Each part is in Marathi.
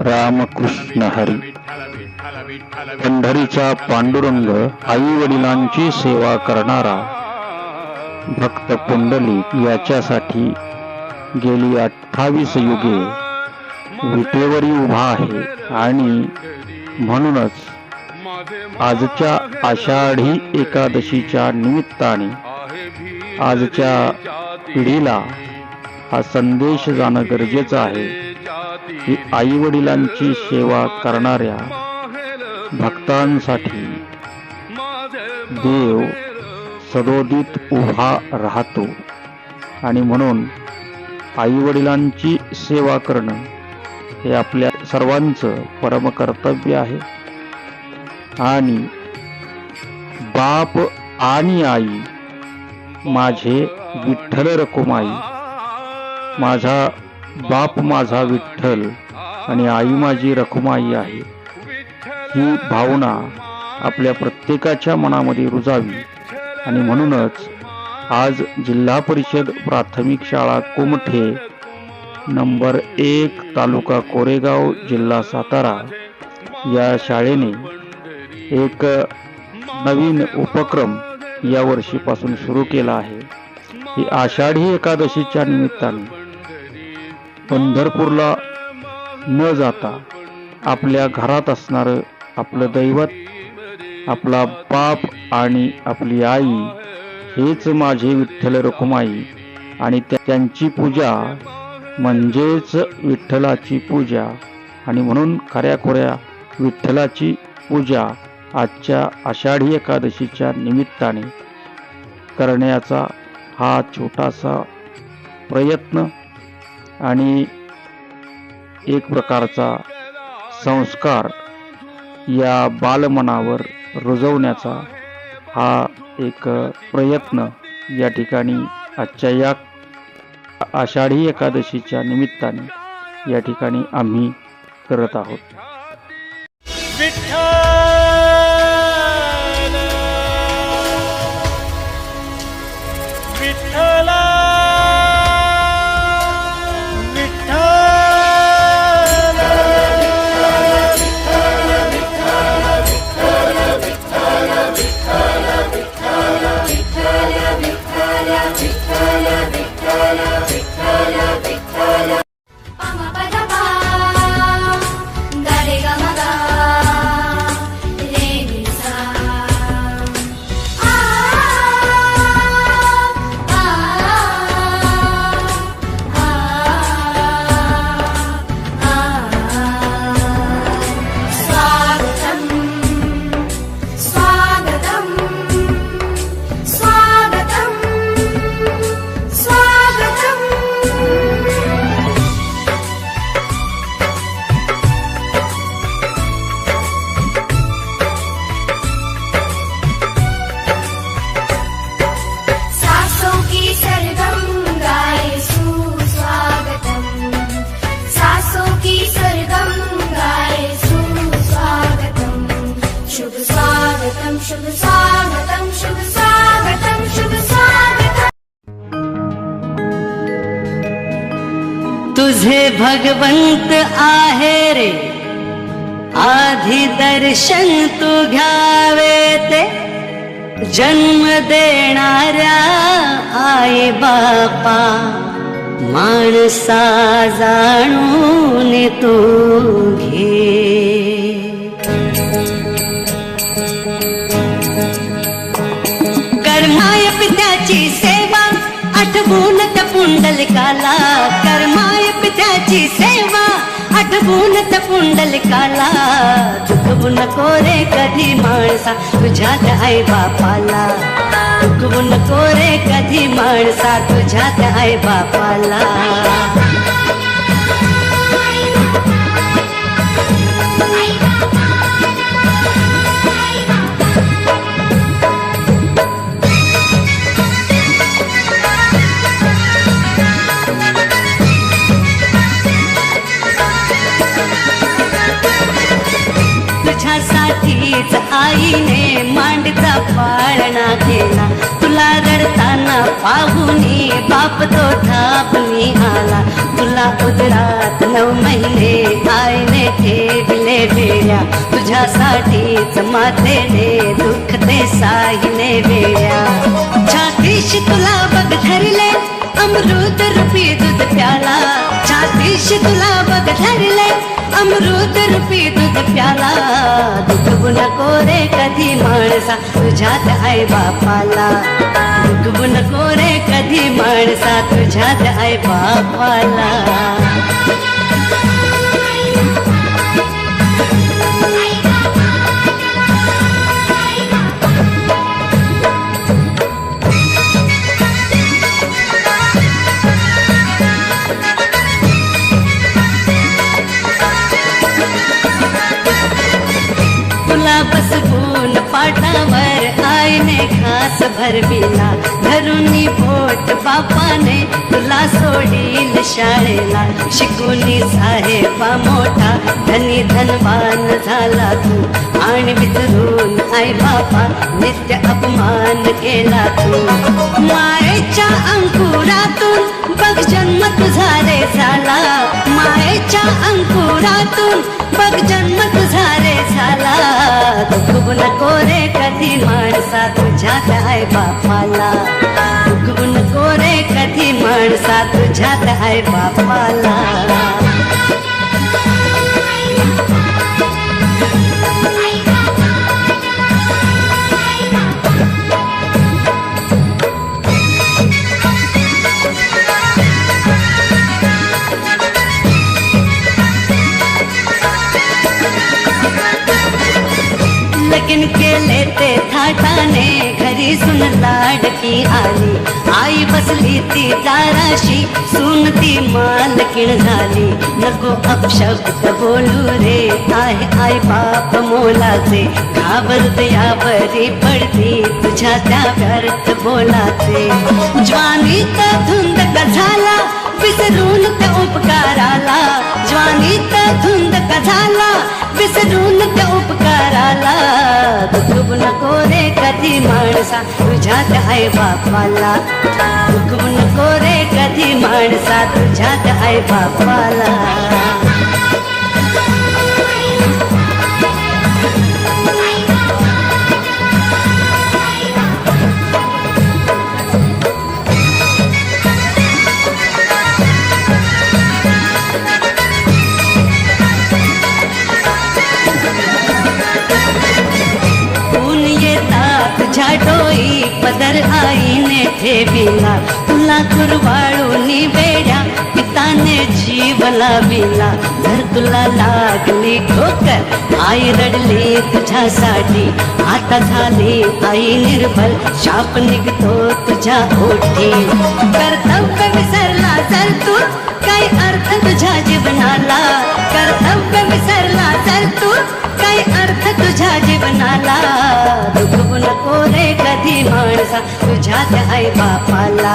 रामकृष्ण हरी. पंढरीचा पांडुरंग आई वडिलांची सेवा करणारा भक्त पुंडलिक याच्यासाठी गेली अठ्ठावीस युगे विटेवरी उभा आहे आणि म्हणूनच आजच्या आषाढी एकादशीच्या निमित्ताने आजच्या पिढीला हा संदेश जाणं गरजेचं आहे. की आई वडिलांची सेवा करणाऱ्या भक्तांसाठी देव सदोदित उभा राहतो. आणि म्हणून आई वडिलांची सेवा करणं हे आपल्या सर्वांचं परमकर्तव्य आहे. आणि बाप आणि आई माझे विठ्ठल रकुमाई माझा बाप माझा विठ्ठल आणि आई माझी रखुमाई आहे. ही भावना आपल्या प्रत्येकाच्या मनामध्ये रुजावी. आणि म्हणूनच आज जिल्हा परिषद प्राथमिक शाळा कुमठे नंबर एक तालुका कोरेगाव जिल्हा सातारा या शाळेने एक नवीन उपक्रम या वर्षीपासून सुरू केला आहे. ही आषाढी एकादशीच्या निमित्ताने पंढरपूरला न जाता आपल्या घरात असणारं आपलं दैवत आपला बाप आणि आपली आई हेच माझे विठ्ठल रखुमाई. आणि त्या- त्यांची पूजा म्हणजेच विठ्ठलाची पूजा. आणि म्हणून खऱ्याखुऱ्या विठ्ठलाची पूजा आजच्या आषाढी एकादशीच्या निमित्ताने करण्याचा हा छोटासा प्रयत्न आणि एक प्रकारचा संस्कार या बालमनावर रुजवण्याचा हा एक प्रयत्न या ठिकाणी आजच्या या आषाढी एकादशीच्या निमित्ताने या ठिकाणी आम्ही करत आहोत. दर्शन तू घ्यावे ते. जन्म देणाऱ्या आई बापा. माणसा जाणून तू घे. कर्माय पित्याची सेवा आठवून त्या पुंडलिकाला कर्मा आठवून त पुंडलिकाला चुकवू नको रे कधी माणसा तुझ्यात आई बापाला. चुकवू नको रे कधी माणसा तुझ्यात आई बापाला. तुझ्यासाठीच आईने मांडचा पाळणा केला. तुला रडताना पाहुनी बाप तो ठापणी आला तुला उदरात नऊ महिने आईने ठेवले वेळ्या तुझ्यासाठीच मातेने दुःख ते साहिने वेड्या. छातीशी तुला बघ धरले अमृत रूपी दूध प्याला. छातीशी तुला बघ ठरले अमृत रूपी दूध प्याला. दुखवू नको रे कधी माणसा तुझ्यात आई बापाला. दुखवू नको रे कधी माणसा तुझ्यात आई बापाला. धनी धनवान झाला तू. आणि विसरून आई बापा नित्य अपमान केला तू. मायेच्या अंकुरातून बघ जन्म तुझा रे झाला. मायेच्या अंकुरातून बघ जन्म तुझा रे झाला. दुखू नको रे कधी माणसा तुझ्या काय बापाला. दुखू नको रे कधी माणसा तुझ्या काय बापाला. लगीन केले ते थाटाने घरी सुन लाडकी आली। आई बसली ती दाराशी सुन ती मालकीण झाली नको अपशब्द बोलू रे आहे आई बाप मोलाचे घाबरत यावरी पडती तुझ्या त्या व्यर्थ बोलाचे ज्वानीत धुंद का झाला विसरून त्या उपकाराला ज्वानीत धुंद का झाला? विसरून त्या उपकाराला दुखू नको रे कधी माणसा तुझ्यात आहे बापाला. दुखू नको रे कधी माणसा तुझ्यात आहे बापाला. डोई पदर आईने ठेविला. तुला कुरवाळूनी वेड्या पिताने जीव लाविला. जर तुला लागली ठोकर आई रडली तुझ्यासाठी. आता झाली आई निर्बल शाप निघतो तुझ्या ओठी. कर्तव्य विसरला तर तू काय अर्थ तुझ्या जीवनाला? कर्तव्य विसरला तर तू काय तुझ्या जीवनाला दुखवू नको रे कधी माणसा त्या आई बापाला.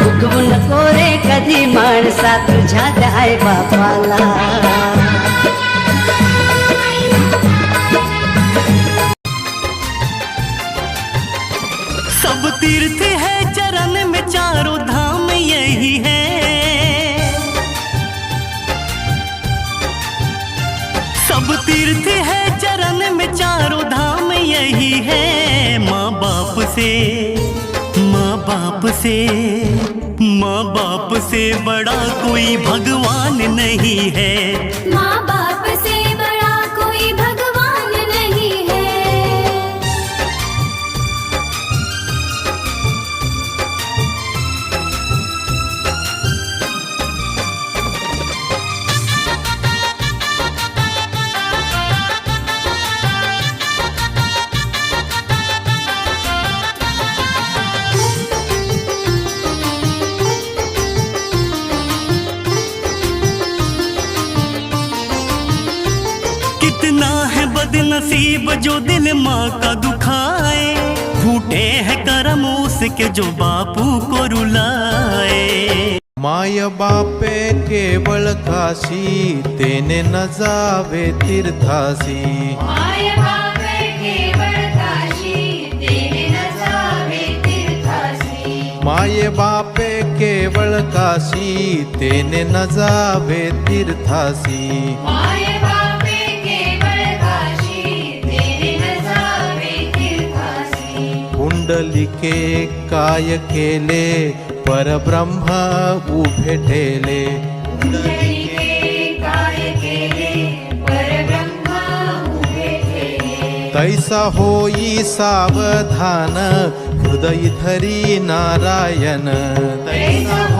दुखवू नको रे कधी माणसा त्या आई बापाला. सब तीर्थ है चरण में चारों धाम। से माँ बाप से माँ बाप से बड़ा कोई भगवान नहीं है। माँ बाप कितना है बदनसीब जो दिल माँ का दुखाए। फूटे हैं करम उसके जो बापू को रुलाए। माय बापे केवळ काशी तेने न जावे तीर्थासी माय बाप केवळ काशी तेने न जावे तीर्थासी माये बापे केवळ काशी तेने न जावे तीर्थासी पुंडलिके काय केले? परब्रह्मा उभे ठेले. तैसा होई सावधान हृदय धरी नारायण. तैसा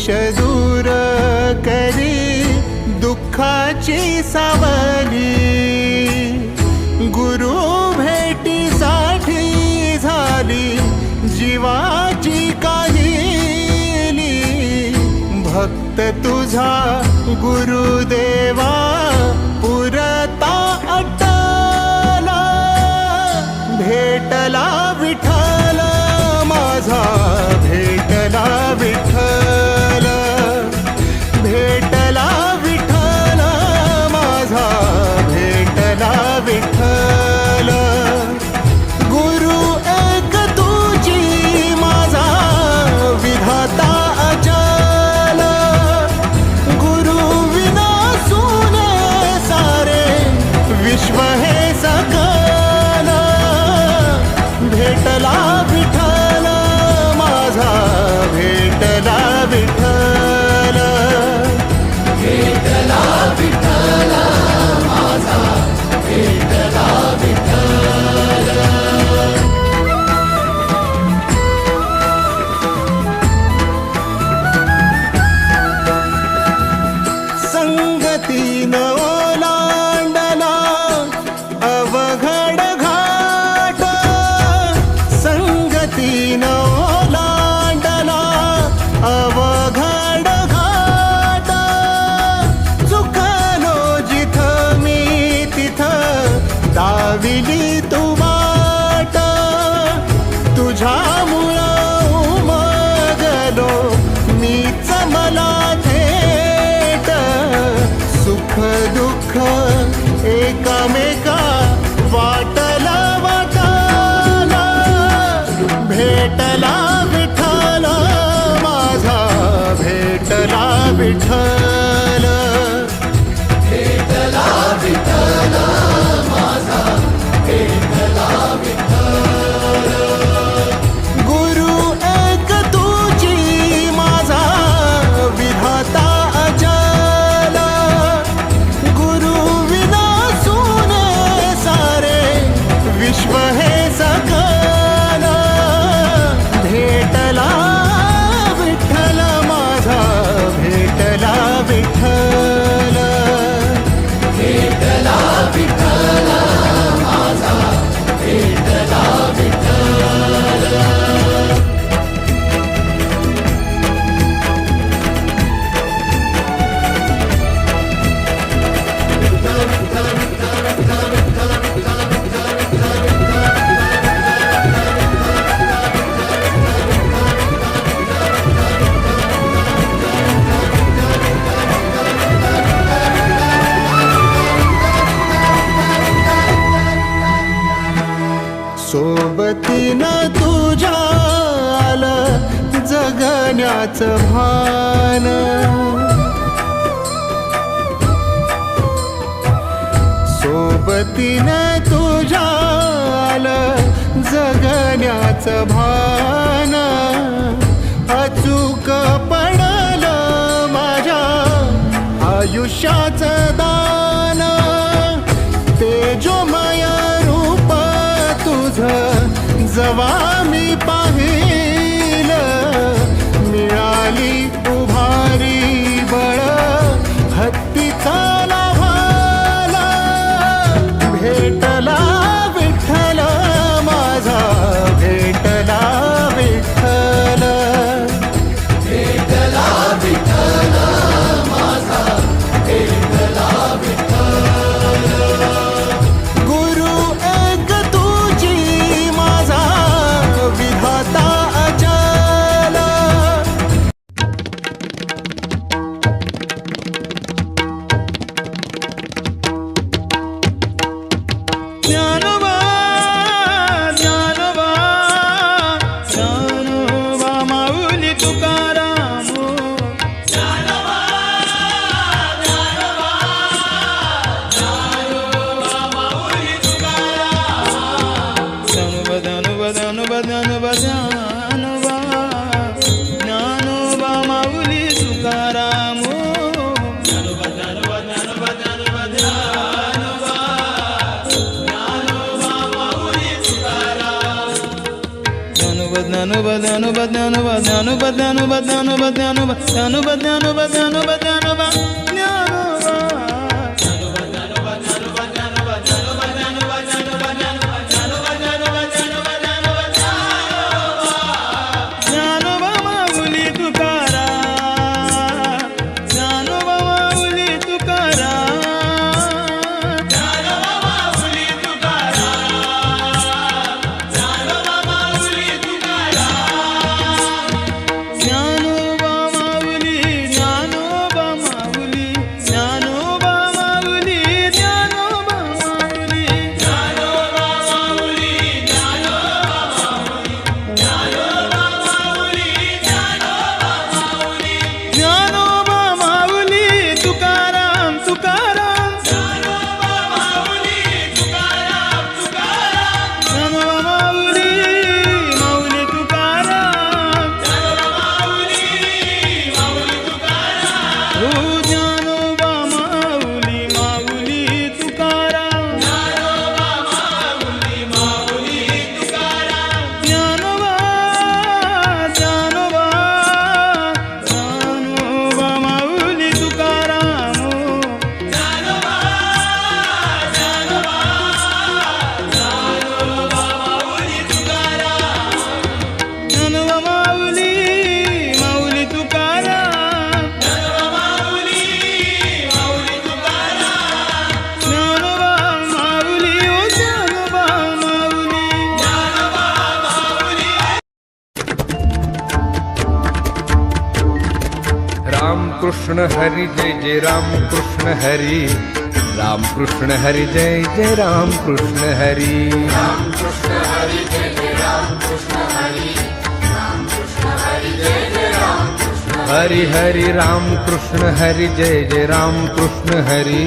दोष दूर करी दुःखाची सावली. गुरु भेटीसाठी झाली जीवाची काहिली. भक्त तुझा गुरुदेवा माया रूप तुझ जवा मी पा ध्यान ध्यान ध्यान ध्यान ध्यान ध्यान कृष्ण हरी जय जय राम कृष्ण हरी। राम कृष्ण हरी जय जय राम कृष्ण हरी। राम कृष्ण हरी जय जय राम कृष्ण हरी राम कृष्ण हरी जय जय राम कृष्ण हरी। हरी राम कृष्ण हरी जय जय राम कृष्ण हरी।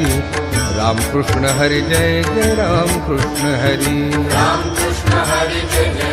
राम कृष्ण हरी जय जय राम कृष्ण हरी राम कृष्ण हरी जय जय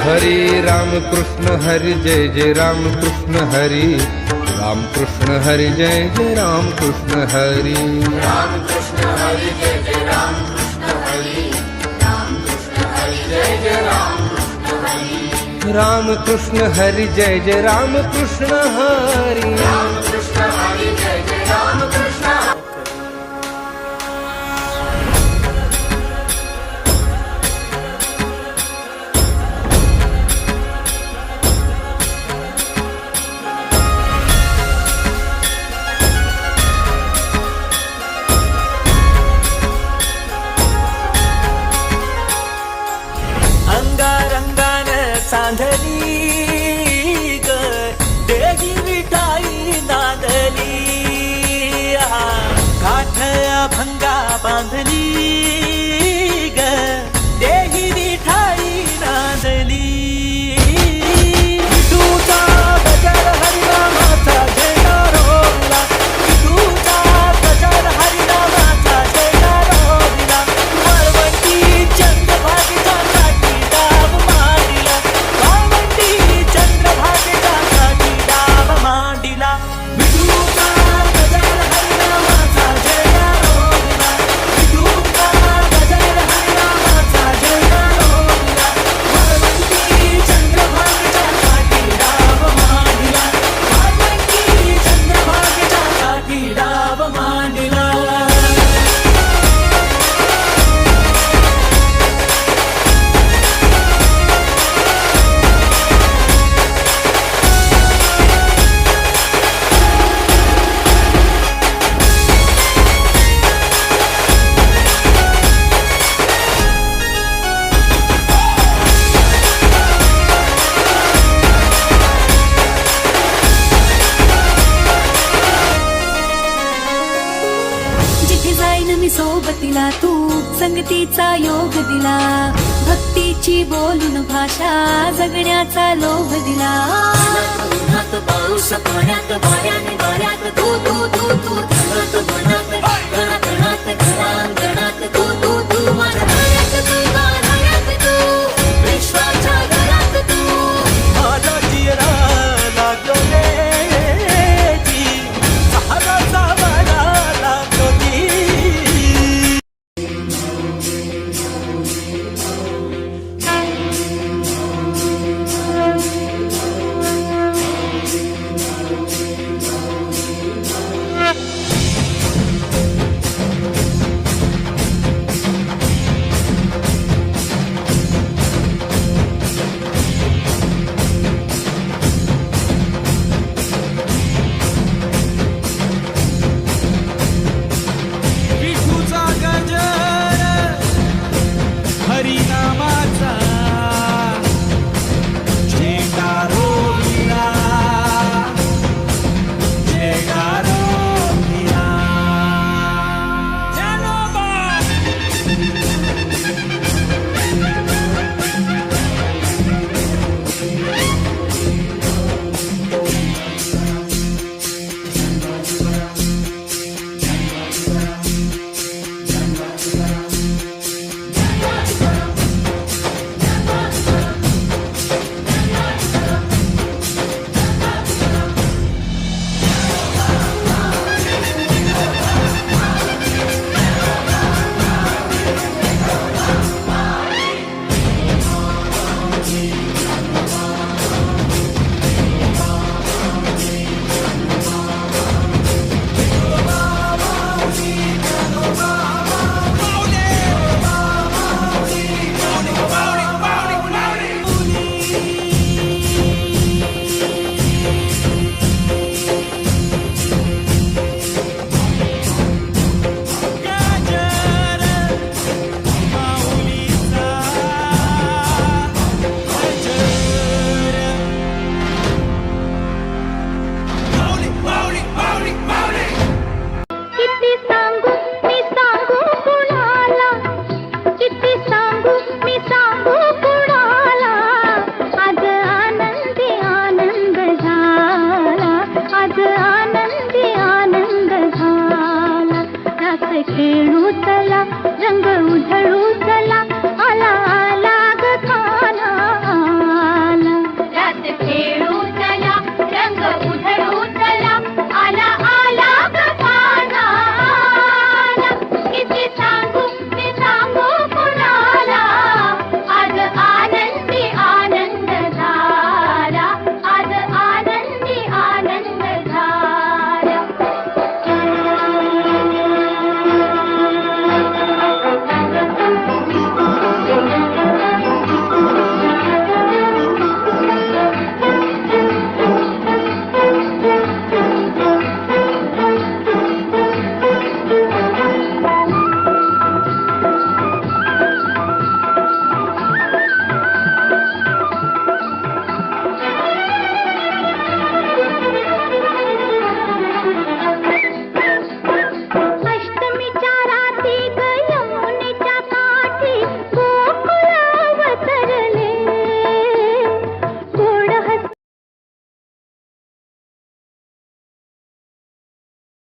હરે રામ કૃષ્ણ હરિ જય જય રામ કૃષ્ણ હરિ રામ કૃષ્ણ હરિ જય જય રામ કૃષ્ણ હરિ રામ કૃષ્ણ હરિ જય જય રામ કૃષ્ણ હરિ રામ કૃષ્ણ હરિ જય જય રામ રામ કૃષ્ણ હરિ જય જય રામ કૃષ્ણ હરિ રામ કૃષ્ણ હરિ तू संगतीचा योग दिला. भक्तीची बोलून भाषा जगण्याचा लोभ दिला. उन्हात पाऊस पाण्यात वाऱ्यात वाऱ्यात तू तू तू तू घरात घरात घरात घरात